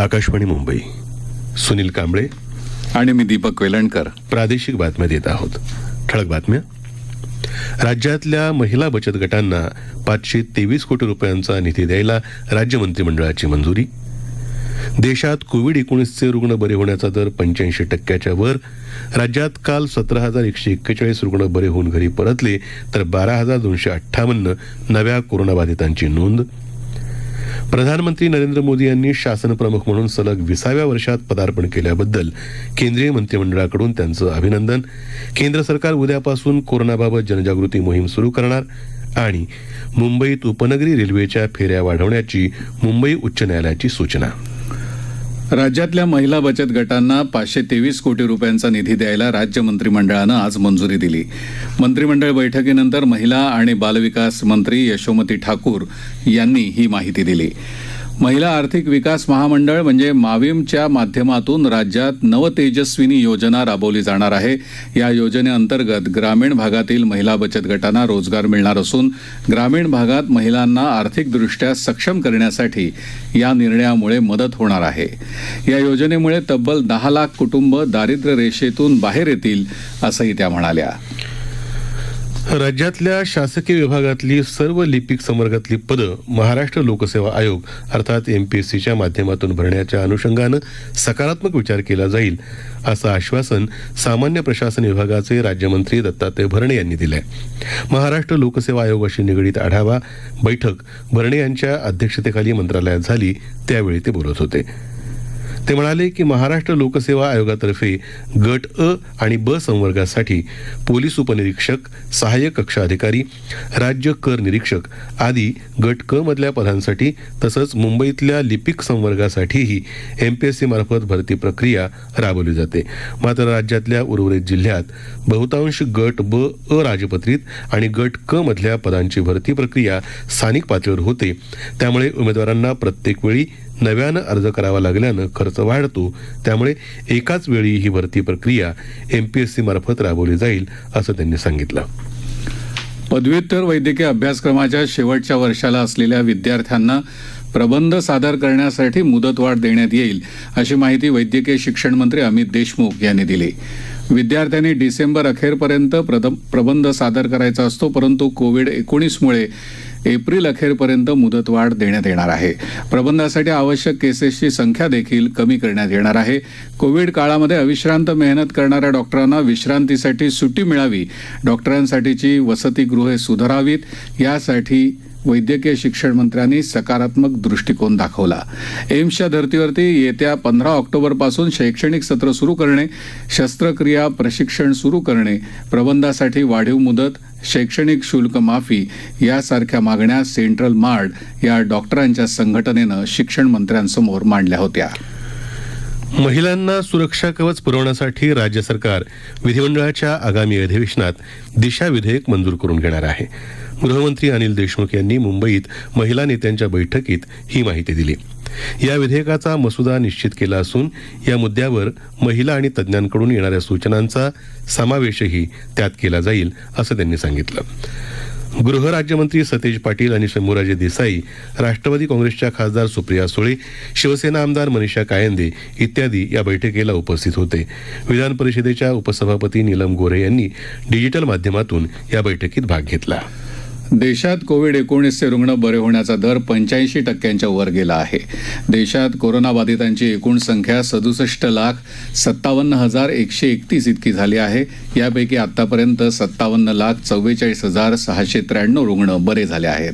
आकाशवाणी मुंबई. सुनील कांबळे. आणि मी दीपक वेलणकर. प्रादेशिक बातम्या देत आहोत. ठळक बातम्या. राज्यातल्या महिला बचत गटांना पाचशे तेवीस कोटी रुपयांचा निधी द्यायला राज्य मंत्रिमंडळाची मंजुरी. देशात कोविड एकोणीसचे रुग्ण बरे होण्याचा दर पंच्याऐंशी टक्क्याच्या वर. राज्यात काल सतरा हजार एकशे एक्केचाळीस रुग्ण बरे होऊन घरी परतले तर बारा हजार दोनशे अठ्ठावन्न नव्या कोरोनाबाधितांची नोंद. प्रधानमंत्री नरेंद्र मोदी यांनी शासनप्रमुख म्हणून सलग विसाव्या वर्षात पदार्पण केल्याबद्दल केंद्रीय मंत्रिमंडळाकडून त्यांचं अभिनंदन. केंद्र सरकार उद्यापासून कोरोनाबाबत जनजागृती मोहीम सुरू करणार आणि मुंबईत उपनगरी रेल्वेच्या फेऱ्या वाढवण्याची मुंबई उच्च न्यायालयाची सूचना. राज्यातल्या महिला बचत गटांना पाचशे तेवीस कोटी रुपयांचा निधी द्यायला राज्य मंत्रिमंडळानं आज मंजुरी दिली. मंत्रिमंडळ बैठकीनंतर महिला आणि बालविकास मंत्री यशोमती ठाकूर यांनी ही माहिती दिली. महिला आर्थिक विकास महामंडळ म्हणजे माविमच्या माध्यमातून राज्यात नवतेजस्विनी योजना राबवली जाणार आहे. या योजनेअंतर्गत ग्रामीण भागातील महिला बचत गटांना रोजगार मिळणार असून ग्रामीण भागात महिलांना आर्थिकदृष्ट्या सक्षम करण्यासाठी या निर्णयामुळे मदत होणार आहे. या योजनेमुळे तब्बल दहा लाख कुटुंब दारिद्र्य रेषेतून बाहेर येतील असंही त्या म्हणाल्या. राज्यातल्या शासकीय विभागातली सर्व लिपिक संवर्गातली पदं महाराष्ट्र लोकसेवा आयोग अर्थात एमपीएससीच्या माध्यमातून भरण्याच्या अनुषंगानं सकारात्मक विचार केला जाईल असं आश्वासन सामान्य प्रशासन विभागाचे राज्यमंत्री दत्तात्रय भरणे यांनी दिलंय. महाराष्ट्र लोकसेवा आयोगाशी निगडीत आढावा बैठक भरणे यांच्या अध्यक्षतेखाली मंत्रालयात झाली त्यावेळी ते बोलत होते. ते म्हणाले की महाराष्ट्र लोकसेवा आयोगातर्फे गट अ आणि ब संवर्गासाठी पोलीस उपनिरीक्षक सहाय्यक कक्ष अधिकारी राज्य कर निरीक्षक आदी गट क मधल्या पदांसाठी तसंच मुंबईतल्या लिपिक संवर्गासाठीही एमपीएससी मार्फत भरती प्रक्रिया राबवली जाते. मात्र राज्यातल्या उर्वरित जिल्ह्यात बहुतांश गट ब अराजपत्रित आणि गट क मधल्या पदांची भरती प्रक्रिया स्थानिक पातळीवर होते. त्यामुळे उमेदवारांना प्रत्येक वेळी नव्यानं अर्ज करावा लागल्यानं खर्च वाढतो त्यामुळे एकाच वेळी ही भरती प्रक्रिया एमपीएससी मार्फत राबवली जाईल असं त्यांनी सांगितलं. पदव्युत्तर वैद्यकीय अभ्यासक्रमाच्या शेवटच्या वर्षाला असलेल्या विद्यार्थ्यांना प्रबंध सादर करण्यासाठी मुदतवाढ देण्यात येईल अशी माहिती वैद्यकीय शिक्षण मंत्री अमित देशमुख यांनी दिली. विद्यार्थ्यांनी डिसेंबर अखेरपर्यंत प्रबंध सादर करायचा असतो परंतु कोविड एकोणीसमुळे एप्रिल अखेरपर्यंत मुदतवाढ देण्यात येणार आहे. प्रबंधासाठी आवश्यक केसेसची संख्या देखील कमी करण्यात येणार आहे. कोविड काळामध्ये अविश्रांत मेहनत करणाऱ्या डॉक्टरांना विश्रांतीसाठी सुट्टी मिळावी डॉक्टरांसाठीची वसतिगृहे सुधारावीत यासाठी वैद्यकीय शिक्षण मंत्र्यांनी सकारात्मक दृष्टिकोन दाखवला. एम्सच्या धर्तीवरती येत्या पंधरा ऑक्टोबरपासून शैक्षणिक सत्र सुरू करणे शस्त्रक्रिया प्रशिक्षण सुरू करणे प्रबंधासाठी वाढीव मुदत शैक्षणिक शुल्क माफी यासारख्या मागण्या सेंट्रल मार्ड या डॉक्टरांच्या संघटनेनं शिक्षण मंत्र्यांसमोर मांडल्या होत्या. महिलांना सुरक्षा कवच पुरवण्यासाठी राज्य सरकार विधिमंडळाच्या आगामी अधिवेशनात दिशा विधेयक मंजूर करून घेणार आहे. गृहमंत्री अनिल देशमुख यांनी मुंबईत महिला नेत्यांच्या बैठकीत ही माहिती दिली. या विधेयकाचा मसुदा निश्चित केला असून या मुद्द्यावर महिला आणि तज्ज्ञांकडून येणाऱ्या सूचनांचा समावेशही त्यात केला जाईल असं त्यांनी सांगितलं. गृहराज्यमंत्री सतेज पाटील आणि शंभूराजे देसाई राष्ट्रवादी काँग्रेसच्या खासदार सुप्रिया सुळे शिवसेना आमदार मनीषा कायंदे इत्यादी या बैठकीला उपस्थित होते. विधान परिषदेच्या उपसभापती नीलम गोऱ्हे यांनी डिजिटल माध्यमातून या बैठकीत भाग घेतला. देशात कोविड एकोणीसचे रुग्ण बरे होण्याचा दर पंच्याऐंशी टक्क्यांच्या वर गेला आहे. देशात कोरोनाबाधितांची एकूण संख्या सदुसष्ट लाख सत्तावन्न हजार एकशे एकतीस इतकी झाली आहे. यापैकी आतापर्यंत सत्तावन्न लाख चव्वेचाळीस हजार सहाशे त्र्याण्णव रुग्ण बरे झाले आहेत.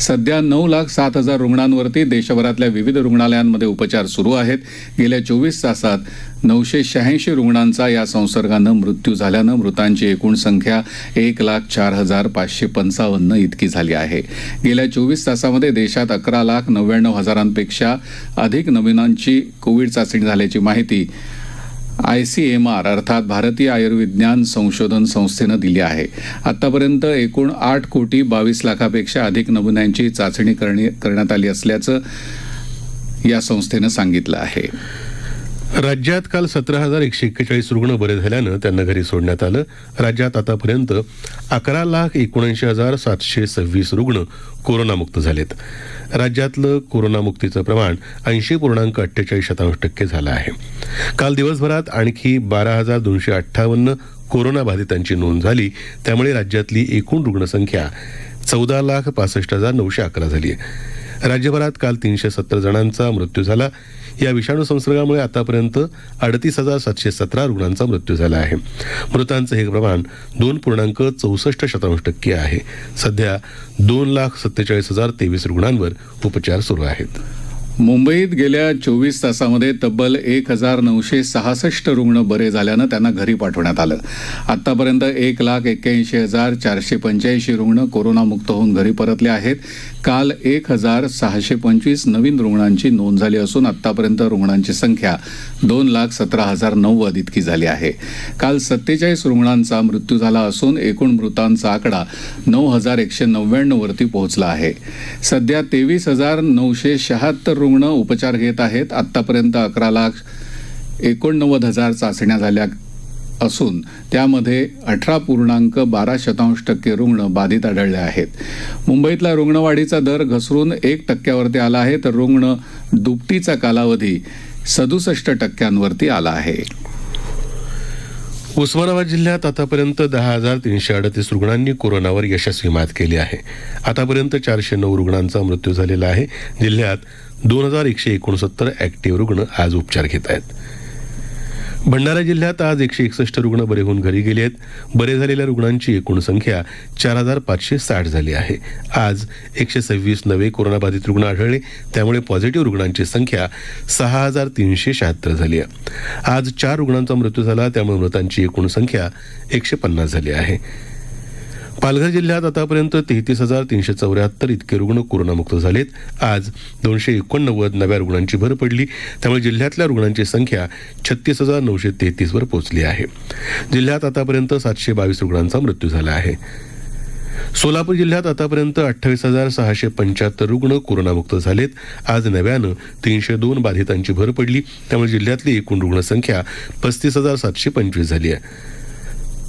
सध्या नऊ लाख सात हजार रुग्णांवरती देशभरातल्या विविध रुग्णालयांमध्ये उपचार सुरू आहेत. गेल्या चोवीस तासात नऊशे शहाऐंशी रुग्णांचा या संसर्गानं मृत्यू झाल्यानं मृतांची एकूण संख्या एक लाख चार हजार पाचशे पंचावन्न इतकी झाली आहे. गेल्या चोवीस तासामध्ये देशात अकरा लाख नव्याण्णव हजारांपेक्षा अधिक नमुनांची कोविड चाचणी झाल्याची माहिती आय सी एम आर अर्थात भारतीय आयुर्विज्ञान संशोधन संस्थेनं दिली आहे. आतापर्यंत एकूण आठ कोटी बावीस लाखापेक्षा अधिक नमुन्यांची चाचणी करणे करण्यात आली असल्याचं या संस्थेनं सांगितलं आहे. राज्यात काल सतरा हजार एकशे एक्केचाळीस रुग्ण बरे झाल्यानं त्यांना घरी सोडण्यात आलं. राज्यात आतापर्यंत अकरा लाख एकोणऐंशी हजार सातशे सव्वीस रुग्ण कोरोनामुक्त झालेत. राज्यातलं कोरोनामुक्तीचं प्रमाण ऐंशी पूर्णांक अठ्ठेचाळीस शतांश टक्के झालं आहे. काल दिवसभरात आणखी बारा हजार दोनशे अठ्ठावन्न कोरोनाबाधितांची नोंद झाली. त्यामुळे राज्यातली एकूण रुग्णसंख्या चौदा लाख पासष्ट हजार नऊशे अकरा झाली आहे. राज्यभरात काल तीनशे सत्तर जणांचा मृत्यू झाला. या विषाणू संसर्गामुळे आतापर्यंत अडतीस हजार सातशे सतरा रुग्णांचा मृत्यू झाला आहे. मृतांचं हे प्रमाण दोन पूर्णांक चौसष्ट शतांश टक्के आहे. सध्या दोन लाख सत्तेचाळीस हजार तेवीस रुग्णांवर उपचार सुरू आहेत. मुंबईत गेल्या चोवीस तासामध्ये तब्बल एक हजार नऊशे सहासष्ट रुग्ण बरे झाल्यानं त्यांना घरी पाठवण्यात आलं. आतापर्यंत एक लाख एक्क्याऐंशी हजार चारशे पंच्याऐंशी रुग्ण कोरोनामुक्त होऊन घरी परतले आहेत. काल एक हजार सहाशे पंचवीस नवीन रुग्णांची नोंद झाली असून आतापर्यंत रुग्णांची संख्या दोन लाख सतरा हजार नव्वद इतकी झाली आहे. काल सत्तेचाळीस रुग्णांचा मृत्यू झाला असून एकूण मृतांचा आकडा नऊ हजार एकशे नव्याण्णववरती पोहोचला आहे. सध्या तेवीस हजार नऊशे शहात्तर रुग्ण उपचार घेत आहेत. आतापर्यंत अकरा लाख एकोणनव्वद हजार चाचण्या झाल्या असून त्यामध्ये अठरा पूर्णांक बारा शतांश टक्के रुग्ण बाधित आढळले आहेत. मुंबईतला रुग्णवाढीचा दर घसरून एक टक्क्यावरती आला आहे तर रुग्ण दुपटीचा कालावधी सदुसष्ट टक्क्यांवरती आला आहे. उस्मानाबाद जिल्ह्यात आतापर्यंत दहा हजार तीनशे अडतीस रुग्णांनी कोरोनावर यशस्वी मात केली आहे. आतापर्यंत चारशे नऊ रुग्णांचा मृत्यू झालेला आहे. जिल्ह्यात दोन हजार एकशे एकोणसत्तर ॲक्टिव्ह रुग्ण आज उपचार घेत आहेत. भंडारा जिल्ह्यात आज एकशे एकसष्ट रुग्ण बरे होऊन घरी गेले आहेत. बरे झालेल्या रुग्णांची एकूण संख्या चार हजार पाचशे साठ झाली आहे. आज एकशे सव्वीस नवे कोरोनाबाधित रुग्ण आढळले. त्यामुळे पॉझिटिव्ह रुग्णांची संख्या सहा हजार तीनशे शहात्तर झाली आहे. आज चार रुग्णांचा मृत्यू झाला. त्यामुळे मृतांची एकूण संख्या एकशे पन्नास झाली आहे. पालघर जिल्ह्यात आतापर्यंत तेहतीस हजार तीनशे चौऱ्याहत्तर इतके रुग्ण कोरोनामुक्त झालेत. आज दोनशे एकोणनव्वद नव्या रुग्णांची भर पडली. त्यामुळे जिल्ह्यातल्या रुग्णांची संख्या छत्तीस हजार नऊशे तेहतीसवर पोहोचली आहे. जिल्ह्यात आतापर्यंत सातशे बावीस रुग्णांचा मृत्यू झाला आहे. सोलापूर जिल्ह्यात आतापर्यंत अठ्ठावीस हजार सहाशे पंच्याहत्तर रुग्ण कोरोनामुक्त झालेत. आज नव्यानं तीनशे दोन बाधितांची भर पडली. त्यामुळे जिल्ह्यातली एकूण रुग्णसंख्या पस्तीस हजार सातशे पंचवीस झाली आहे.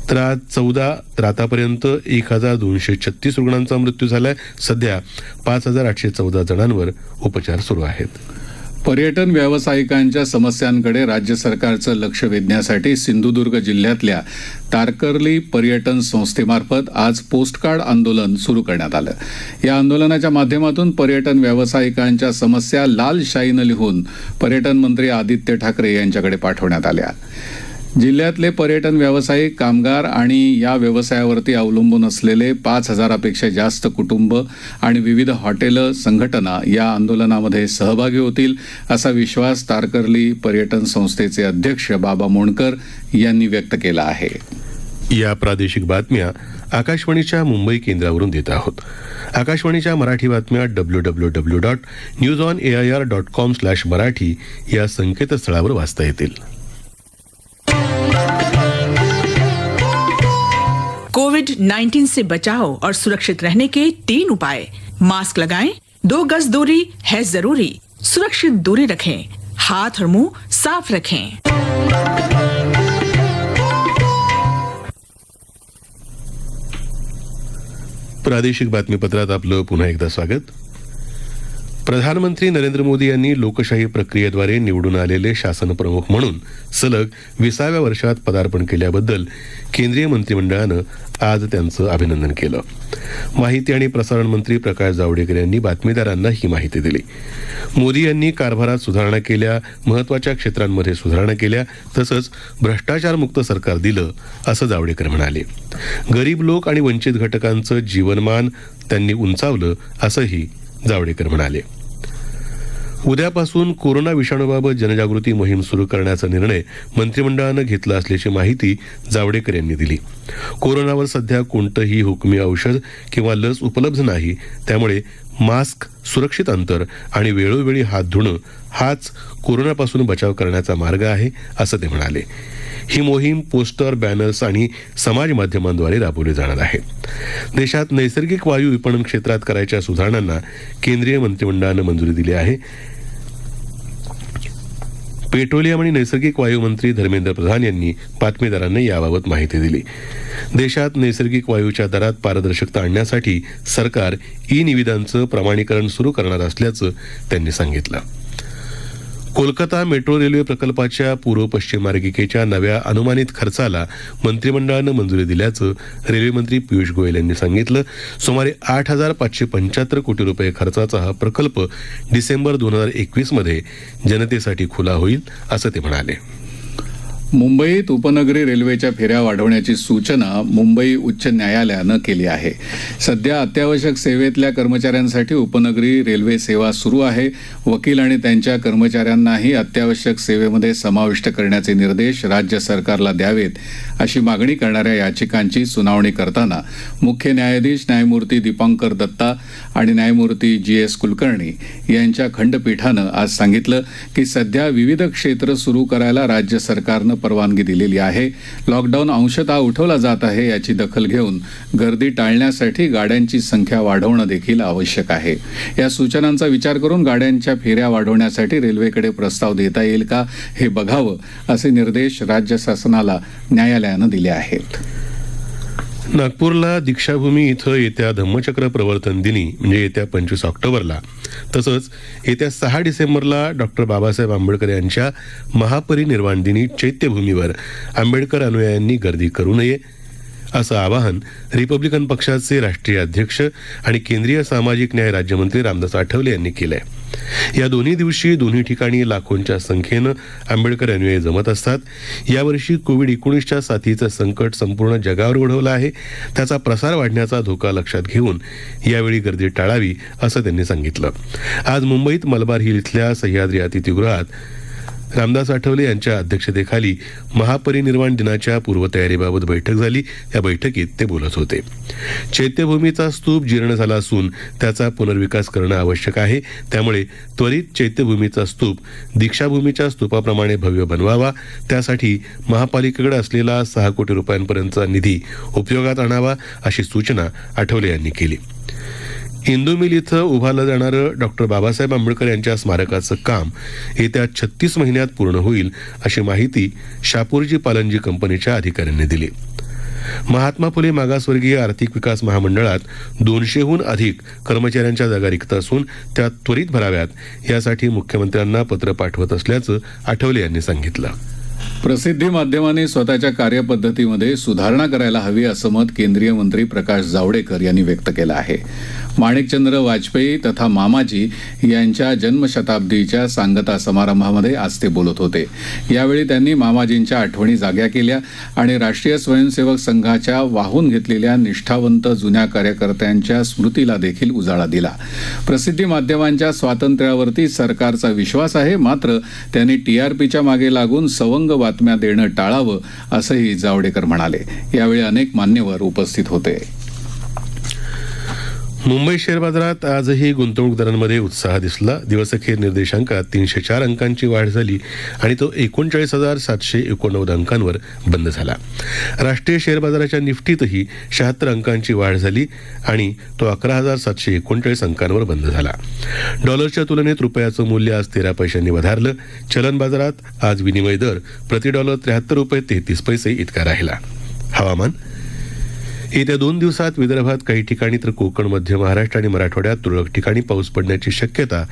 तर आज चौदा तर आतापर्यंत एक हजार दोनशे छत्तीस रुग्णांचा मृत्यू झाला आहे सध्या पाच हजार आठशे चौदा जणांवर उपचार सुरू आहेत. पर्यटन व्यावसायिकांच्या समस्यांकडे राज्य सरकारचं लक्ष वेधण्यासाठी सिंधुदुर्ग जिल्ह्यातल्या तारकर्ली पर्यटन संस्थेमार्फत आज पोस्टकार्ड आंदोलन सुरू करण्यात आलं. या आंदोलनाच्या माध्यमातून पर्यटन व्यावसायिकांच्या समस्या लाल शाईनं लिहून पर्यटन मंत्री आदित्य ठाकरे यांच्याकडे पाठवण्यात आल्या. जिल्ह्यातले पर्यटन व्यावसायिक कामगार आणि या व्यवसायावरती अवलंबून असलेले पाच हजारापेक्षा जास्त कुटुंब आणि विविध हॉटेलं संघटना या आंदोलनामध्ये सहभागी होतील असा विश्वास तारकर्ली पर्यटन संस्थेचे अध्यक्ष बाबा मोणकर यांनी व्यक्त केला आहे. या प्रादेशिक बातम्या आकाशवाणीच्या मुंबई केंद्रावरून देत आहोत. आकाशवाणीच्या मराठी बातम्या W W W dot news on A I R dot com slash Marathi या संकेतस्थळावर वाचता येतील. कोविड 19 से बचाव और सुरक्षित रहने के तीन उपाय। मास्क लगाएँ, दो गज दूरी है ज़रूरी। सुरक्षित दूरी रखें हाथ और मुँह साफ़ रखें। प्रादेशिक बातमीपत्रात आपलं पुन्हा एकदा स्वागत। प्रधानमंत्री नरेंद्र मोदी यांनी लोकशाही प्रक्रियेद्वारे निवडून आलेले शासनप्रमुख म्हणून सलग विसाव्या वर्षात पदार्पण केल्याबद्दल केंद्रीय मंत्रिमंडळानं आज त्यांचं अभिनंदन केलं. माहिती आणि प्रसारण मंत्री प्रकाश जावडेकर यांनी बातमीदारांना ही माहिती दिली. मोदी यांनी कारभारात सुधारणा केल्या महत्त्वाच्या क्षेत्रांमध्ये सुधारणा केल्या तसंच भ्रष्टाचारमुक्त सरकार दिलं असं जावडेकर म्हणाले. गरीब लोक आणि वंचित घटकांचं जीवनमान त्यांनी उंचावलं असंही जावडेकर म्हणाले. उद्यापासून कोरोना विषाणूबाबत जनजागृती मोहीम सुरू करण्याचा निर्णय मंत्रिमंडळानं घेतला असल्याची माहिती जावडेकर यांनी दिली. कोरोनावर सध्या कोणतंही हुकमी औषध किंवा लस उपलब्ध नाही त्यामुळे मास्क सुरक्षित अंतर आणि वेळोवेळी हात धुणं हाच कोरोनापासून बचाव करण्याचा मार्ग आहे असं ते म्हणाले. ही मोहीम पोस्टर बॅनर्स आणि समाज माध्यमांद्वारे राबवली जाणार आहे. देशात नैसर्गिक वायू विपणन क्षेत्रात करायच्या सुधारणांना केंद्रीय मंत्रिमंडळानं मंजुरी दिली आहे. पेट्रोलियम आणि नैसर्गिक वायू मंत्री धर्मेंद्र प्रधान यांनी बातमीदारांना याबाबत माहिती दिली. देशात नैसर्गिक वायूच्या दरात पारदर्शकता आणण्यासाठी सरकार ई निविदांचं प्रमाणीकरण सुरू करणार असल्याचं त्यांनी सांगितलं. कोलकाता मेट्रो रेल्वे प्रकल्पाच्या पूर्व पश्चिम मार्गिकेच्या नव्या अनुमानित खर्चाला मंत्रिमंडळानं मंजुरी दिल्याचं रेल्वेमंत्री पियुष गोयल यांनी सांगितलं. सुमारे आठ हजार पाचशे पंच्याहत्तर कोटी रुपये खर्चाचा हा प्रकल्प डिसेंबर दोन हजार एकवीसमध्ये जनतेसाठी खुला होईल असं ते म्हणाले. मुंबईत उपनगरी रेल्वेच्या फेऱ्या वाढवण्याची सूचना मुंबई उच्च न्यायालयानं केली आहे. सध्या अत्यावश्यक सेवेतल्या कर्मचाऱ्यांसाठी उपनगरी रेल्वे सेवा सुरू आहे. वकील आणि त्यांच्या कर्मचाऱ्यांनाही अत्यावश्यक सेवेमध्ये समाविष्ट करण्याचे निर्देश राज्य सरकारला द्यावेत अशी मागणी करणाऱ्या याचिकांची सुनावणी करताना मुख्य न्यायाधीश न्यायमूर्ती दीपांकर दत्ता आणि न्यायमूर्ती जी एस कुलकर्णी यांच्या खंडपीठानं आज सांगितलं की सध्या विविध क्षेत्र सुरू करायला राज्य सरकारनं परवानगी दिलेली आहे. लॉकडाऊन अंशतः उठवला जात आहे याची दखल घेऊन गर्दी टाळण्यासाठी गाड्यांची संख्या वाढवणं देखील आवश्यक आहे. या सूचनांचा विचार करून गाड्यांच्या फेऱ्या वाढवण्यासाठी रेल्वेकडे प्रस्ताव देता येईल का हे बघावं असे निर्देश राज्य शासनाला न्यायालयानं दिले आहेत. नागपूरला दीक्षाभूमी इथं येत्या धम्मचक्र प्रवर्तन दिनी म्हणजे येत्या पंचवीस ऑक्टोबरला तसंच येत्या सहा डिसेंबरला डॉक्टर बाबासाहेब आंबेडकर यांच्या महापरिनिर्वाण दिनी चैत्यभूमीवर आंबेडकर अनुयायांनी गर्दी करू नये असं आवाहन रिपब्लिकन पक्षाचे राष्ट्रीय अध्यक्ष आणि केंद्रीय सामाजिक न्याय राज्यमंत्री रामदास आठवले यांनी केलं आहे या दोन्ही दिवशी दोन्ही ठिकाणी लाखोंच्या संख्येनं आंबेडकर अनुयायी जमत असतात. यावर्षी कोविड एकोणीसच्या साथीचं संकट संपूर्ण जगावर ओढवलं आहे. त्याचा प्रसार वाढण्याचा धोका लक्षात घेऊन यावेळी गर्दी टाळावी असं त्यांनी सांगितलं. आज मुंबईत मलबार हिल इथल्या सह्याद्री अतिथीगृहात रामदास आठवले यांच्या अध्यक्षतेखाली महापरिनिर्वाण दिनाच्या पूर्वतयारीबाबत बैठक झाली. या बैठकीत ते बोलत होते. चैत्यभूमीचा स्तूप जीर्ण झाला असून त्याचा पुनर्विकास करणं आवश्यक आहे. त्यामुळे त्वरित चैत्यभूमीचा स्तूप दीक्षाभूमीच्या स्तूपाप्रमाणे भव्य बनवावा. त्यासाठी महापालिकेकडे असलेला सहा कोटी रुपयांपर्यंतचा निधी उपयोगात आणावा अशी सूचना आठवले यांनी केली. इंदू मिल इथं उभारलं जाणारं डॉक्टर बाबासाहेब आंबेडकर यांच्या स्मारकाचं काम येत्या छत्तीस महिन्यात पूर्ण होईल अशी माहिती शापूरजी पालनजी कंपनीच्या अधिकाऱ्यांनी दिली. महात्मा फुले मागासवर्गीय आर्थिक विकास महामंडळात दोनशेहून अधिक कर्मचाऱ्यांच्या जागा रिक्त असून त्या त्वरित भराव्यात यासाठी मुख्यमंत्र्यांना पत्र पाठवत असल्याचं आठवले यांनी सांगितलं. प्रसिद्धी माध्यमांनी स्वतःच्या कार्यपद्धतीमध्ये सुधारणा करायला हवी असं मत केंद्रीय मंत्री प्रकाश जावडेकर यांनी व्यक्त केलं आहे. माणिकचंद्र वाजपेयी तथा मामाजी यांच्या जन्मशताब्दीच्या सांगता समारंभामध्ये आज ते बोलत होते. यावेळी त्यांनी मामाजींच्या आठवणी जाग्या केल्या आणि राष्ट्रीय स्वयंसेवक संघाच्या वाहून घेतलेल्या निष्ठावंत जुन्या कार्यकर्त्यांच्या स्मृतीला देखील उजाळा दिला. प्रसिद्धी माध्यमांच्या स्वातंत्र्यावरती सरकारचा विश्वास आहे मात्र त्यांनी टीआरपीच्या मागे लागून सवंग बातम्या देणं टाळावं असंही जावडेकर म्हणाले. यावेळी अनेक मान्यवर उपस्थित होते. मुंबई शेअर बाजारात आजही गुंतवणूकदारांमध्ये उत्साह दिसला. दिवसअखेर निर्देशांकात तीनशे चार अंकांची वाढ झाली आणि तो एकोणचाळीस हजार सातशे एकोणनव्वद अंकांवर बंद झाला. राष्ट्रीय शेअर बाजाराच्या निफ्टीतही शहात्तर अंकांची वाढ झाली आणि तो अकरा हजार सातशे एकोणचाळीस अंकांवर बंद झाला. डॉलरच्या तुलनेत रुपयाचं मूल्य आज तेरा पैशांनी वधारलं. चलन बाजारात आज विनिमय दर प्रति डॉलर त्र्याहत्तर रुपये तेहतीस पैसे इतका राहिला. हवामान येत्या दोन दिवसात विदर्भात काही ठिकाणी तर कोकण मध्य महाराष्ट्र आणि मराठवाड्यात तुरळक ठिकाणी पाऊस पडण्याची शक्यता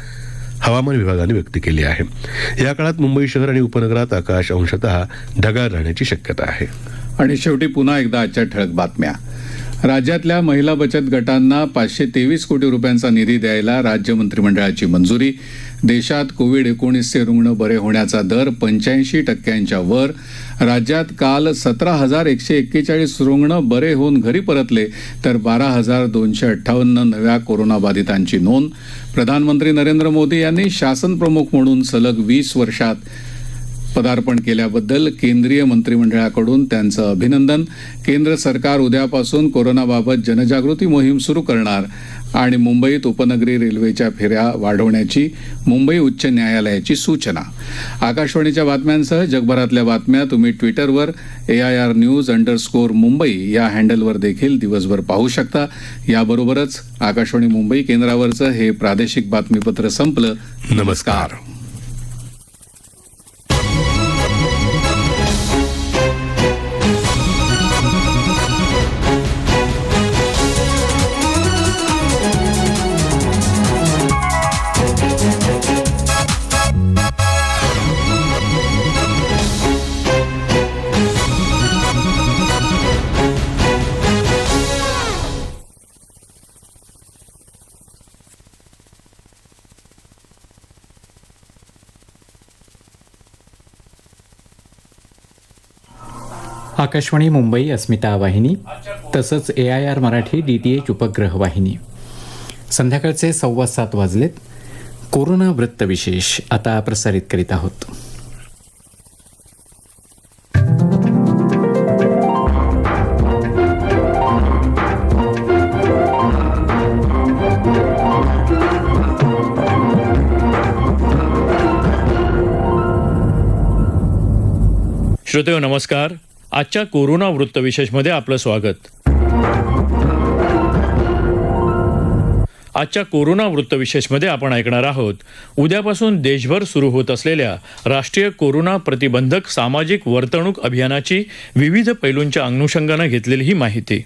हवामान विभागाने व्यक्त केली आहे. या काळात मुंबई शहर आणि उपनगरात आकाश अंशतः ढगाळ राहण्याची शक्यता आहे. आणि शेवटी पुन्हा एकदा आजच्या ठळक बातम्या. राज्यातल्या महिला बचत गटांना पाचशे तेवीस कोटी रुपयांचा निधी द्यायला राज्य मंत्रिमंडळाची मंजुरी. देशात कोविड एकोणीसचे रुग्ण बरे होण्याचा दर पंच्याऐंशी टक्क्यांच्या वर. राज्यात काल सतरा हजार एकशे एक्केचाळीस रुग्ण बरे होऊन घरी परतले तर बारा हजार दोनशे अठ्ठावन्न नव्या कोरोनाबाधितांची नोंद. प्रधानमंत्री नरेंद्र मोदी यांनी शासन प्रमुख म्हणून सलग वीस वर्षात पदार्पण केल्याबद्दल केंद्रीय मंत्रिमंडळाकडून त्यांचं अभिनंदन. केंद्र सरकार उद्यापासून कोरोनाबाबत जनजागृती मोहीम सुरू करणार आणि मुंबईत उपनगरी रेल्वेच्या फेऱ्या वाढवण्याची मुंबई उच्च न्यायालयाची सूचना. आकाशवाणीच्या बातम्यांसह जगभरातल्या बातम्या तुम्ही ट्विटरवर A I R news underscore Mumbai या हँडलवर देखील दिवसभर पाहू शकता. याबरोबरच आकाशवाणी मुंबई केंद्रावरचं हे प्रादेशिक बातमीपत्र संपलं. नमस्कार. आकाशवाणी मुंबई अस्मिता वाहिनी तसंच A I R Marathi D T H उपग्रह वाहिनी. संध्याकाळचे सव्वा सात वाजलेत. कोरोना वृत्तविशेष आता प्रसारित करीत आहोत. श्रोतेहो नमस्कार. आजच्या कोरोना वृत्तविशेषमध्ये आपलं स्वागत. आजच्या कोरोना वृत्तविशेषमध्ये आपण ऐकणार आहोत उद्यापासून देशभर सुरू होत असलेल्या राष्ट्रीय कोरोना प्रतिबंधक सामाजिक वर्तणूक अभियानाची विविध पैलूंच्या अनुषंगानं घेतलेली ही माहिती.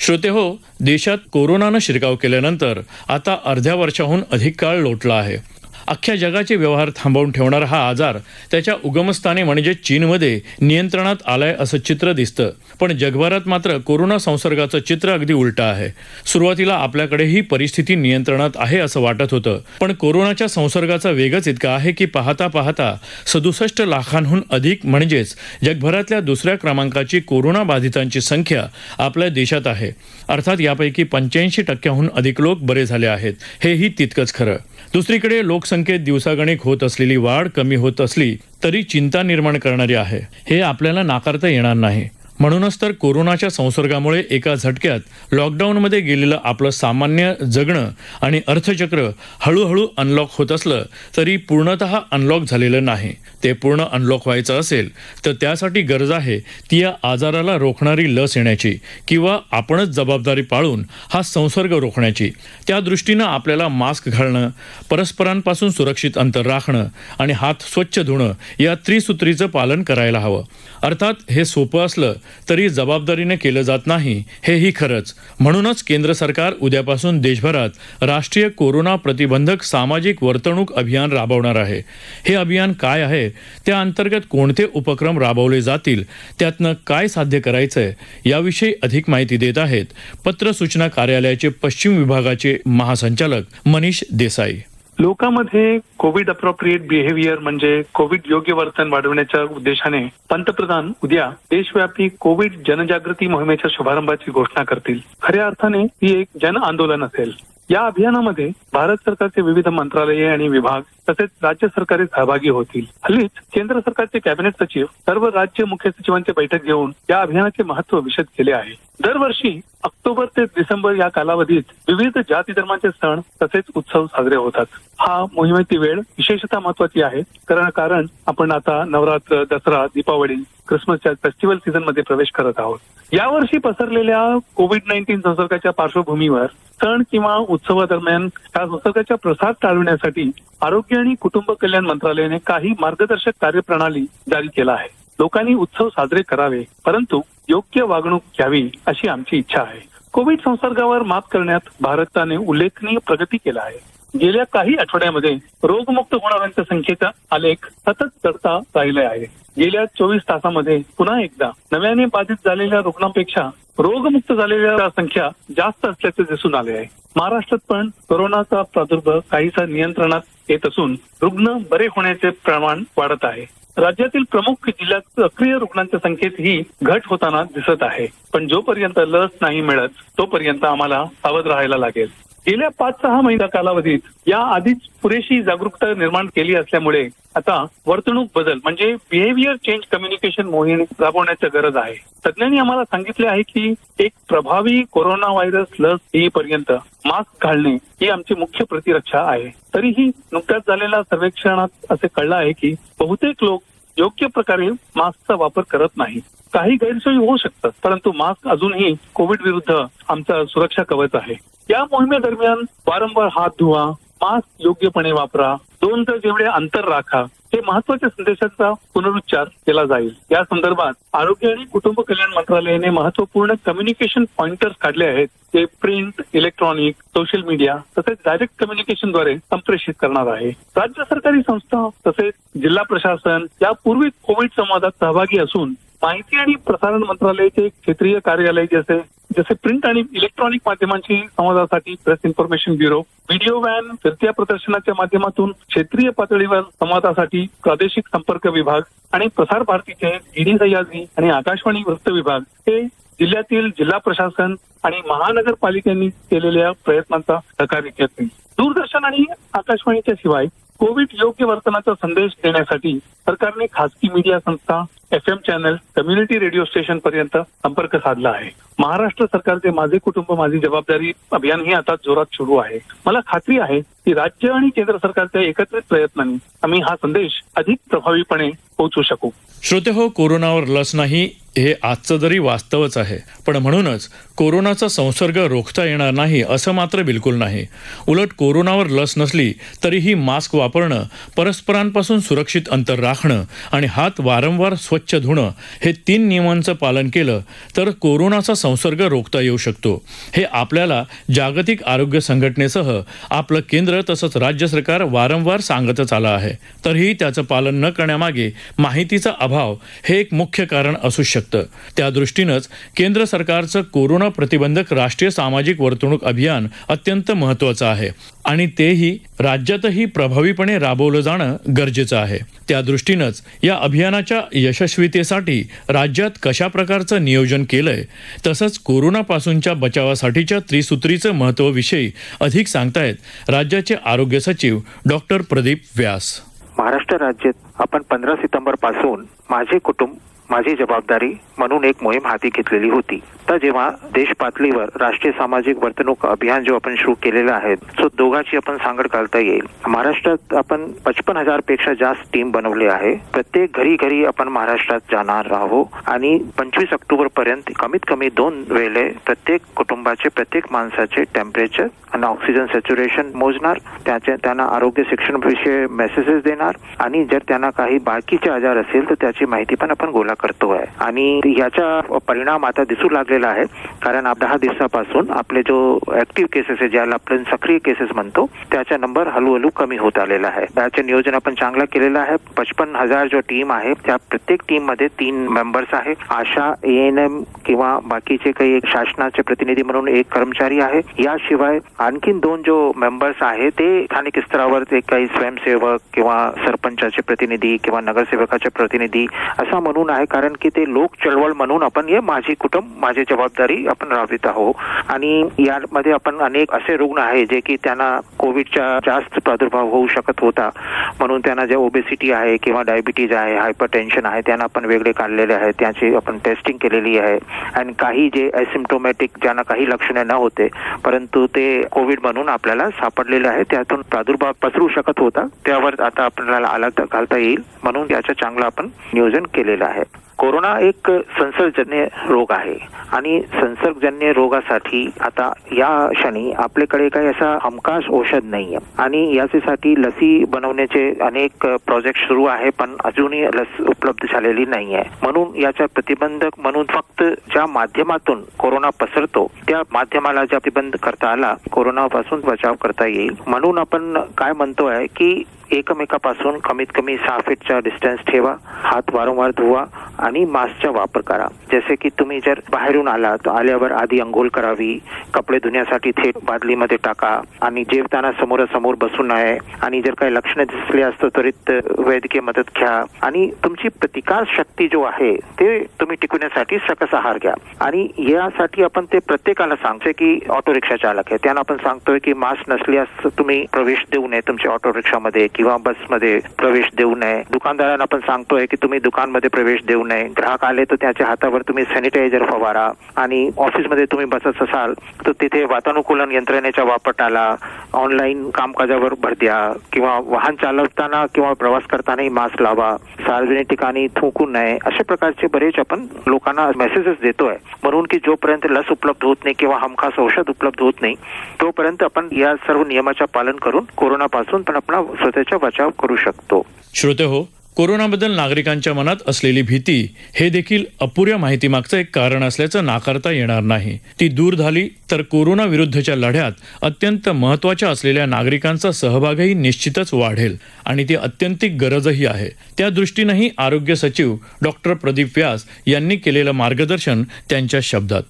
श्रोते हो देशात कोरोनानं शिरकाव केल्यानंतर आता अर्ध्या वर्षाहून अधिक काळ लोटला आहे. अख्ख्या जगाचे व्यवहार थांबवून ठेवणारा हा आजार त्याच्या उगमस्थानी म्हणजे चीनमध्ये नियंत्रणात आलाय असं चित्र दिसतं. पण जगभरात मात्र कोरोना संसर्गाचं चित्र अगदी उलटं आहे. सुरुवातीला आपल्याकडे ही परिस्थिती नियंत्रणात आहे असं वाटत होतं. पण कोरोनाच्या संसर्गाचा वेगच इतका आहे की पाहता पाहता सदुसष्ट लाखांहून अधिक म्हणजेच जगभरातल्या दुसऱ्या क्रमांकाची कोरोना बाधितांची संख्या आपल्या देशात आहे. अर्थात यापैकी पंच्याऐंशी टक्क्याहून अधिक लोक बरे झाले आहेत. हेही तितकंच खरं. दुसरीकडे लोकसंख्येत दिवसागणिक होत असलेली वाढ कमी होत असली तरी चिंता निर्माण करणारी आहे. हे आपल्याला नाकारता येणार नाही. म्हणूनच तर कोरोनाच्या संसर्गामुळे एका झटक्यात लॉकडाऊनमध्ये गेलेलं आपलं सामान्य जगणं आणि अर्थचक्र हळूहळू अनलॉक होत असलं तरी पूर्णतः अनलॉक झालेलं नाही. ते पूर्ण अनलॉक व्हायचं असेल तर त्यासाठी गरज आहे ती या आजाराला रोखणारी लस येण्याची किंवा आपणच जबाबदारी पाळून हा संसर्ग रोखण्याची. त्या दृष्टीनं आपल्याला मास्क घालणं परस्परांपासून सुरक्षित अंतर राखणं आणि हात स्वच्छ धुणं या त्रिसूत्रीचं पालन करायला हवं. अर्थात हे सोपं असलं तरी जबाबदारीने केलं जात नाही हेही खरंच. म्हणूनच केंद्र सरकार उद्यापासून देशभरात राष्ट्रीय कोरोना प्रतिबंधक सामाजिक वर्तणूक अभियान राबवणार आहे. हे अभियान काय आहे त्या अंतर्गत कोणते उपक्रम राबवले जातील त्यातनं काय साध्य करायचंय याविषयी अधिक माहिती देत आहेत पत्र सूचना कार्यालयाचे पश्चिम विभागाचे महासंचालक मनीष देसाई. लोकांमध्ये कोविड अप्रोप्रिएट बिहेवियर म्हणजे कोविड योग्य वर्तन वाढवण्याच्या उद्देशाने पंतप्रधान उद्या देशव्यापी कोविड जनजागृती मोहिमेच्या शुभारंभाची घोषणा करतील. खऱ्या अर्थाने ही एक जन आंदोलन असेल. या अभियानामध्ये भारत सरकारचे विविध मंत्रालये आणि विभाग तसेच राज्य सरकारे सहभागी होतील. हल्लीच केंद्र सरकारचे कॅबिनेट सचिव सर्व राज्य मुख्य सचिवांची बैठक घेऊन या अभियानाचे महत्त्व विशद केले आहे. दरवर्षी ऑक्टोबर ते डिसेंबर या कालावधीत विविध जाती धर्माचे सण तसेच उत्सव साजरे होतात. हा मोहिमेची वेळ विशेषतः महत्वाची आहे. कारण कारण आपण आता नवरात्र दसरा दीपावली क्रिसमसच्या फेस्टिवल सीझनमध्ये प्रवेश करत आहोत. यावर्षी पसरलेल्या कोविड नाईन्टीन संसर्गाच्या पार्श्वभूमीवर सण किंवा उत्सवादरम्यान या संसर्गाचा प्रसार टाळविण्यासाठी आरोग्य आणि कुटुंब कल्याण मंत्रालयाने काही मार्गदर्शक कार्यप्रणाली जारी केला आहे. लोकांनी उत्सव साजरे करावे परंतु योग्य वागणूक घ्यावी अशी आमची इच्छा आहे. कोविड संसर्गावर मात करण्यात भारताने उल्लेखनीय प्रगती केला आहे. गेल्या काही आठवड्यामध्ये रोगमुक्त होणाऱ्यांच्या संख्येचा आलेख सतत चढता राहिले आहे. गेल्या चोवीस तासामध्ये पुन्हा एकदा नव्याने बाधित झालेल्या रुग्णांपेक्षा रोगमुक्त झालेल्या संख्या जास्त असल्याचे दिसून आले आहे. महाराष्ट्रात पण कोरोनाचा प्रादुर्भाव काहीसा नियंत्रणात येत असून रुग्ण बरे होण्याचे प्रमाण वाढत आहे. राज्यातील प्रमुख जिल्ह्यात सक्रिय रुग्णांच्या संख्येत ही घट होताना दिसत आहे. पण जोपर्यंत लस नाही मिळत तोपर्यंत आम्हाला सावध राहायला लागेल. गेल्या पाच सहा महिन्या कालावधीत या आधीच पुरेशी जागरूकता निर्माण केली असल्यामुळे आता वर्तणूक बदल म्हणजे बिहेवियर चेंज कम्युनिकेशन मोहीम राबवण्याची गरज आहे. तज्ज्ञांनी आम्हाला सांगितले आहे की एक प्रभावी कोरोना व्हायरस लस येईपर्यंत मास्क घालणे ही आमची मुख्य प्रतिरक्षा आहे. तरीही नुकत्याच झालेल्या सर्वेक्षणात असे कळलं आहे की बहुतेक लोक योग्य प्रकारे मास्कचा वापर करत नाही. काही गैरसोयी होऊ शकतात परंतु मास्क अजूनही कोविड विरुद्ध आमचा सुरक्षा कवच आहे. या मोहिमेदरम्यान वारंवार हात धुवा मास्क योग्यपणे वापरा. दोन तर जेवढे अंतर राखा. हे महत्त्वाच्या संदेशाचा पुनरुच्चार केला जाईल. या संदर्भात आरोग्य आणि कुटुंब कल्याण मंत्रालयाने महत्त्वपूर्ण कम्युनिकेशन पॉइंटर्स काढले आहेत. ते प्रिंट इलेक्ट्रॉनिक सोशल मीडिया तसेच डायरेक्ट कम्युनिकेशनद्वारे संप्रेषित करणार आहे. राज्य सरकारी संस्था तसेच जिल्हा प्रशासन यापूर्वी कोविड संवादात सहभागी असून माहिती आणि प्रसारण मंत्रालयाचे क्षेत्रीय कार्यालय जसे जसे प्रिंट आणि इलेक्ट्रॉनिक माध्यमांशी संवादासाठी press information bureau video van फिरत्या प्रदर्शनाच्या माध्यमातून क्षेत्रीय पातळीवर संवादासाठी प्रादेशिक संपर्क विभाग आणि प्रसार भारतीचे ईडी सह्याद्री आणि आकाशवाणी वृत्त विभाग हे जिल्ह्यातील जिल्हा प्रशासन आणि महानगरपालिकांनी केलेल्या प्रयत्नांचा सहकार्य करतील दूरदर्शन आणि आकाशवाणीच्या शिवाय कोविड योग्य वर्तनाचा संदेश देण्यासाठी सरकारने खासगी मीडिया संस्था F M channel community radio station पर्यंत संपर्क साधला आहे. महाराष्ट्र सरकारचे माझे कुटुंब माझी जबाबदारी अभियान ही आता जोरात सुरू आहे. मला खात्री आहे की राज्य आणि केंद्र सरकारच्या एकत्रित प्रयत्नांनी आम्ही हा संदेश अधिक प्रभावीपणे पोहोचू शकू. श्रोते हो कोरोनावर लस नाही हे आजचं जरी वास्तवच आहे पण म्हणूनच कोरोनाचा संसर्ग रोखता येणार नाही असं मात्र बिलकुल नाही. उलट कोरोनावर लस नसली तरीही मास्क वापरणं परस्परांपासून सुरक्षित अंतर राखणं आणि हात वारंवार स्वच्छ धुणं हे तीन नियमांचं पालन केलं तर कोरोनाचा संसर्ग रोखता येऊ शकतो. हे आपल्याला जागतिक आरोग्य संघटनेसह आपलं केंद्र तसंच राज्य सरकार वारंवार सांगतच आलं आहे. तरीही त्याचं पालन न करण्यामागे माहितीचा अभाव हे एक मुख्य कारण असू शकतं. त्या त्यादृष्टीनंच केंद्र सरकारचं कोरोना प्रतिबंधक राष्ट्रीय सामाजिक वर्तणूक अभियान अत्यंत महत्वाचं आहे. आणि तेही राज्यातही प्रभावीपणे राबवलं जाणं गरजेचं आहे. त्या दृष्टीनंच या अभियानाच्या यशस्वीतेसाठी राज्यात कशा प्रकारचं नियोजन केलंय तसंच कोरोनापासूनच्या बचावासाठीच्या त्रिसूत्रीचं महत्त्व विषयी अधिक सांगतायत राज्याचे आरोग्य सचिव डॉक्टर प्रदीप व्यास. महाराष्ट्र राज्यात आपण पंधरा सप्टेंबरपासून माझे कुटुंब माझी जबाबदारी म्हणून एक मोहीम हाती घेतलेली होती. तर जेव्हा देश पातळीवर राष्ट्रीय सामाजिक वर्तणूक अभियान जो आपण सुरू केलेलं आहे सो दोघांची आपण सांगड घालता येईल. महाराष्ट्रात आपण पचपन हजारपेक्षा जास्त टीम बनवली आहे. प्रत्येक घरी घरी आपण महाराष्ट्रात जाणार राहू आणि पंचवीस ऑक्टोबर पर्यंत कमीत कमी दोन वेळे प्रत्येक कुटुंबाचे प्रत्येक माणसाचे टेम्परेचर आणि ऑक्सिजन सॅच्युरेशन मोजणार. त्याचे त्यांना आरोग्य शिक्षण विषय मेसेजेस देणार. आणि जर त्यांना काही बाकीचे आजार असेल तर त्याची माहिती पण आपण गोळा करतोय आणि याचा परिणाम आता दिसू वाढलेला आहे. कारण दहा दिवसापासून आपले जो ऍक्टिव्ह केसेस आहे ज्याला आपण सक्रिय केसेस म्हणतो त्याचा नंबर हळूहळू कमी होत आलेला आहे. त्याचे नियोजन आपण चांगला केलेलं आहे. पचपन हजार जो टीम आहे त्या प्रत्येक टीममध्ये तीन मेंबर्स आहे. आशा एन एम किंवा बाकीचे काही शासनाचे प्रतिनिधी म्हणून एक कर्मचारी आहे. याशिवाय आणखीन दोन जो मेंबर्स आहे ते स्थानिक स्तरावर ते काही स्वयंसेवक किंवा सरपंचाचे प्रतिनिधी किंवा नगरसेवकाचे प्रतिनिधी असा म्हणून आहे. कारण की ते लोक चळवळ म्हणून आपण हे माझी कुटुंब माझे जबाबदारी आपण राबवित आहोत. आणि यामध्ये आपण अनेक असे रुग्ण आहे जे की त्यांना कोविडचा जास्त प्रादुर्भाव होऊ शकत होता. म्हणून त्यांना जे ओबेसिटी आहे किंवा डायबिटीज आहे हायपर टेन्शन आहे त्यांना आपण वेगळे काढलेले आहे त्याची आपण टेस्टिंग केलेली आहे. आणि काही जे असिम्टोमॅटिक ज्यांना काही लक्षणे न होते परंतु ते कोविड म्हणून आपल्याला सापडलेले आहे त्यातून प्रादुर्भाव पसरू शकत होता. त्यावर आता आपल्याला आला घालता येईल. म्हणून याचं चांगलं आपण नियोजन केलेलं आहे. कोरोना एक संसर्गजन्य रोग आहे. आणि संसर्गजन्य रोगासाठी आता या क्षणी आपल्याकडे काही असा हमखास औषध नाहीये. आणि याच्यासाठी लसी बनवण्याचे अनेक प्रोजेक्ट सुरू आहे पण अजूनही लस उपलब्ध झालेली नाहीये. म्हणून याचा प्रतिबंधक म्हणून फक्त ज्या माध्यमातून कोरोना पसरतो त्या माध्यमाला ज्या प्रतिबंध करता आला कोरोनापासून बचाव करता येईल. म्हणून आपण काय म्हणतोय की एकमेकापासून कमीत कमी सहा फीटचा डिस्टन्स ठेवा हात वारंवार धुवा आणि मास्कचा वापर करा. जसे की तुम्ही जर बाहेरून आला तर आल्यावर आधी अंघोळ करावी कपडे धुण्यासाठी थेट बादलीमध्ये टाका आणि जेवताना समोरासमोर बसू नये. आणि जर काही लक्षणे दिसली असतं त्वरित वैद्यकीय मदत घ्या. आणि तुमची प्रतिकार शक्ती जो आहे ते तुम्ही टिकवण्यासाठी सकस आहार घ्या. आणि यासाठी आपण ते प्रत्येकाला सांगतोय की ऑटो रिक्षा चालक आहे. त्यांना आपण सांगतोय की मास्क नसल्यास तुम्ही प्रवेश देऊ नये तुमच्या ऑटो रिक्षामध्ये किंवा बसमध्ये प्रवेश देऊ नये. दुकानदारांना आपण सांगतोय की तुम्ही दुकानमध्ये प्रवेश देऊ नये ग्राहक आले तर त्याच्या हातावर तुम्ही सॅनिटायझर फवारा आणि ऑफिसमध्ये तुम्ही बसत असाल तर तिथे वातानुकूलन यंत्रणेचा वापर टाळा ऑनलाईन कामकाजावर भर द्या किंवा वाहन चालवताना किंवा प्रवास करतानाही मास्क लावा. सार्वजनिक ठिकाणी थुंकू नये. अशा प्रकारचे बरेच आपण लोकांना मेसेजेस देतोय. म्हणून की जोपर्यंत लस उपलब्ध होत नाही किंवा हमखास औषध उपलब्ध होत नाही तोपर्यंत आपण या सर्व नियमाचे पालन करून कोरोनापासून पण आपला स्वतःचा बचाव करू शकतो. श्रोते हो कोरोनाबद्दल नागरिकांच्या मनात असलेली भीती हे देखील अपुऱ्या माहितीमागचं एक कारण असल्याचं नाकारता येणार नाही. ती दूर झाली तर कोरोना विरुद्धच्या लढ्यात अत्यंत महत्त्वाच्या असलेल्या नागरिकांचा सहभागही निश्चितच वाढेल आणि ती अत्यंतिक गरजही आहे. त्या दृष्टीनंही आरोग्य सचिव डॉक्टर प्रदीप व्यास यांनी केलेलं मार्गदर्शन त्यांच्या शब्दात.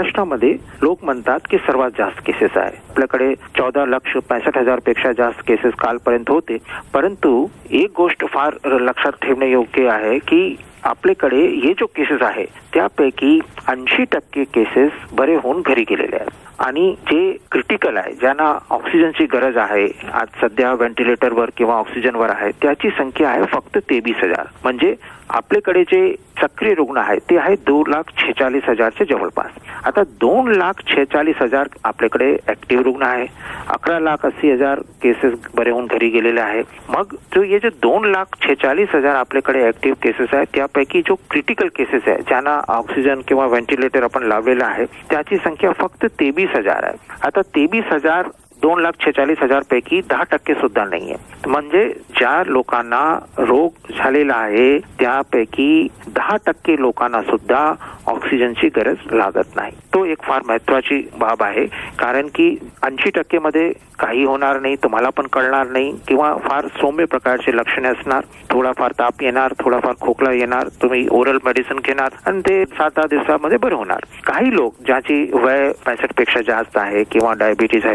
महाराष्ट्रामध्ये लोक म्हणतात की सर्वात जास्त केसेस आहे. आपल्याकडे चौदा लक्ष पासष्ट हजारपेक्षा जास्त केसेस कालपर्यंत होते. परंतु एक गोष्ट फार लक्षात ठेवणे योग्य आहे की आपल्याकडे हे जो केसेस आहे त्यापैकी ऐंशी टक्के केसेस बरे होऊन घरी गेलेले आहेत. आणि जे क्रिटिकल आहे ज्यांना ऑक्सिजनची गरज आहे आज सध्या व्हेंटिलेटरवर किंवा ऑक्सिजनवर आहे त्याची संख्या आहे फक्त तेवीस हजार. म्हणजे आपल्याकडे जे सक्रिय रुग्ण आहेत ते आहेत दोन लाख छेचाळीस हजारच्या जवळपास. आता दोन लाख छेचाळीस हजार आपल्याकडे ऍक्टिव्ह रुग्ण आहे. अकरा लाख अस्सी हजार केसेस बरे होऊन घरी गेलेले आहे. मग जो हे जे दोन लाख छेचाळीस हजार आपल्याकडे ऍक्टिव्ह केसेस आहेत त्यापैकी जो क्रिटिकल केसेस आहे ज्यांना ऑक्सिजन किंवा व्हेंटिलेटर आपण लावलेलं आहे त्याची संख्या फक्त तेवीस हजार आहे. आता तेवीस हजार दोन लाख छेचाळीस हजार पैकी दहा टक्के सुद्धा नाहीये. म्हणजे ज्या लोकांना रोग झालेला आहे त्यापैकी दहा टक्के लोकांना सुद्धा ऑक्सिजनची गरज लागत नाही. तो एक फार महत्वाची बाब आहे. कारण की ऐंशी टक्के मध्ये काही होणार नाही तुम्हाला पण कळणार नाही किंवा फार सौम्य प्रकारचे लक्षणे असणार. थोडाफार ताप येणार थोडाफार खोकला येणार तुम्ही ओरल मेडिसिन घेणार आणि ते सात दहा दिवसामध्ये बरं होणार. काही लोक ज्याची वय पैसष्टपेक्षा जास्त आहे किंवा डायबिटीज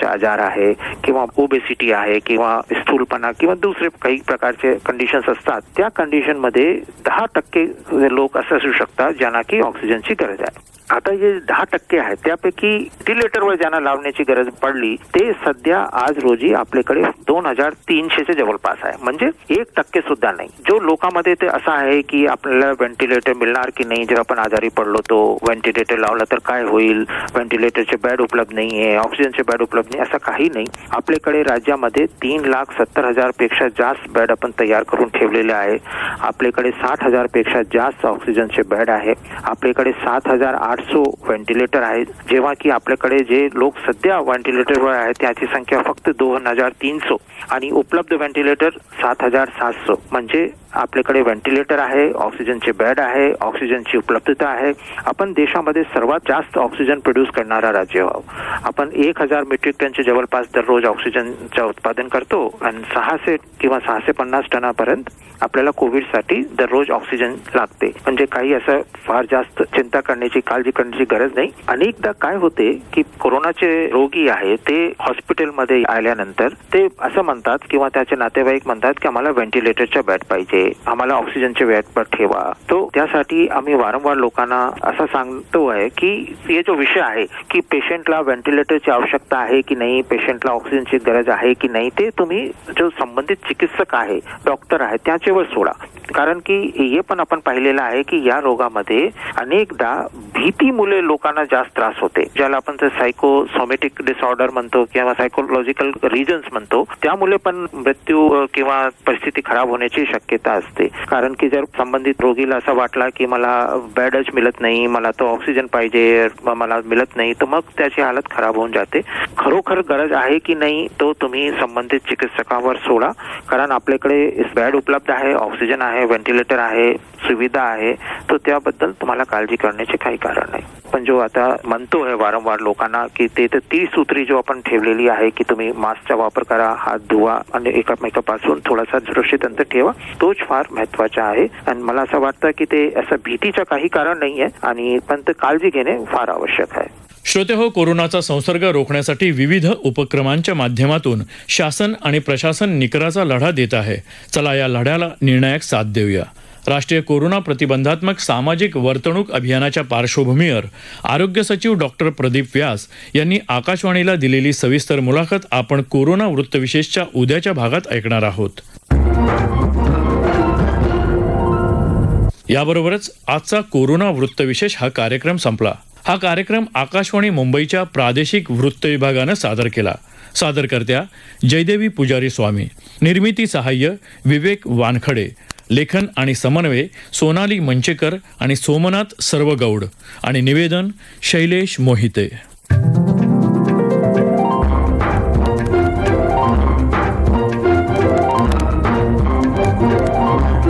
प्रकारचे आजार आहे किंवा ओबेसिटी आहे किंवा स्थूलपणा किंवा दुसरे काही प्रकारचे कंडिशन्स असतात त्या कंडिशनमध्ये दहा टक्के लोक असे असू शकतात ज्यांना की ऑक्सिजनची गरज आहे. आता जे दहा टक्के आहेत त्यापैकी व्हेंटिलेटरवर ज्यांना लावण्याची गरज पडली ते सध्या आज रोजी आपल्याकडे दोन हजार तीनशेच्या जवळपास आहे. म्हणजे एक टक्के सुद्धा नाही. जो लोकांमध्ये ते असं आहे की आपल्याला व्हेंटिलेटर मिळणार की नाही जर आपण आजारी पडलो तो व्हेंटिलेटर लावला तर काय होईल? व्हेंटिलेटरचे बेड उपलब्ध नाही आहे ऑक्सिजनचे बेड उपलब्ध नाही असं काही नाही. आपल्याकडे राज्यामध्ये तीन लाख सत्तर हजारपेक्षा जास्त बेड आपण तयार करून ठेवलेले आहे. आपल्याकडे साठ हजारपेक्षा जास्त ऑक्सिजनचे बेड आहे. आपल्याकडे सात हजार आठ आठशे व्हेंटिलेटर आहेत जेव्हा की आपल्याकडे जे लोक सध्या व्हेंटिलेटरवर आहेत त्याची संख्या फक्त दोन हजार तीनशे आणि उपलब्ध व्हेंटिलेटर सात हजार सातशे. म्हणजे आपल्याकडे व्हेंटिलेटर आहे ऑक्सिजनचे बेड आहे ऑक्सिजनची उपलब्धता आहे. आपण देशामध्ये सर्वात जास्त ऑक्सिजन प्रोड्यूस करणारा राज्य आहोत. आपण एक हजार मेट्रिक टनच्या जवळपास दररोज ऑक्सिजनचं उत्पादन करतो आणि सहाशे किंवा सहाशे पन्नास टनापर्यंत आपल्याला कोविडसाठी दररोज ऑक्सिजन लागते. म्हणजे काही असं फार जास्त चिंता करण्याची काळजी करण्याची गरज नाही. अनेकदा काय होते की कोरोनाचे रोगी आहे ते हॉस्पिटलमध्ये आल्यानंतर ते असं म्हणतात किंवा त्याचे नातेवाईक म्हणतात की आम्हाला व्हेंटिलेटरच्या बेड पाहिजे. आम्हाला ऑक्सिजनचे बेड ठेवा. तो त्यासाठी आम्ही वारंवार लोकांना असं सांगतो आहे की हे जो विषय आहे की पेशंटला व्हेंटिलेटरची आवश्यकता आहे की नाही पेशंटला ऑक्सिजनची गरज आहे की नाही ते तुम्ही जो संबंधित चिकित्सक आहे डॉक्टर आहे त्याच्यावर सोडा. कारण की हे पण आपण पाहिलेलं आहे की या रोगामध्ये अनेकदा भीतीमुळे लोकांना जास्त त्रास होते. ज्याला आपण सायकोसोमेटिक डिसऑर्डर म्हणतो किंवा सायकोलॉजिकल रिझन्स म्हणतो त्यामुळे पण मृत्यू किंवा परिस्थिती खराब होण्याची शक्यता असते. कारण की जर संबंधित रोगीला असं वाटला की मला बेडच मिळत नाही मला तो ऑक्सिजन पाहिजे मला मिळत नाही तर मग त्याची हालत खराब होऊन जाते. खरोखर गरज आहे की नाही तो तुम्ही संबंधित चिकित्सकावर सोडा. कारण आपल्याकडे बेड उपलब्ध आहे ऑक्सिजन आहे व्हेंटिलेटर आहे सुविधा आहे तर त्याबद्दल तुम्हाला काळजी करण्याचे काही कारण नाही पण जो आता म्हणतोय वारंवार लोकांना की ते तर ती सूत्री जो आपण ठेवलेली आहे की तुम्ही मास्कचा वापर करा हात धुवा आणि एकमेकापासून थोडासा सुरक्षित अंतर ठेवा तोच फार महत्त्वाचा आहे. आणि मला असं वाटतं की ते असं भीतीचं काही कारण नाहीये आणि पण ते काळजी घेणे फार आवश्यक आहे. श्रोते हो कोरोनाचा संसर्ग रोखण्यासाठी विविध उपक्रमांच्या माध्यमातून शासन आणि प्रशासन निकराचा लढा देत आहे. चला या लढ्याला निर्णायक साथ देऊया. राष्ट्रीय कोरोना प्रतिबंधात्मक सामाजिक वर्तणूक अभियानाच्या पार्श्वभूमीवर आरोग्य सचिव डॉक्टर प्रदीप व्यास यांनी आकाशवाणीला दिलेली सविस्तर मुलाखत आपण कोरोना वृत्तविशेषच्या उद्याच्या भागात ऐकणार आहोत. याबरोबरच आजचा कोरोना वृत्तविशेष हा कार्यक्रम संपला. हा कार्यक्रम आकाशवाणी मुंबईच्या प्रादेशिक वृत्त विभागानं सादर केला. सादरकर्त्या जयदेवी पुजारी स्वामी निर्मिती सहाय्य विवेक वानखडे लेखन आणि समन्वय सोनाली मंचेकर आणि सोमनाथ सर्वगौड आणि निवेदन शैलेश मोहिते.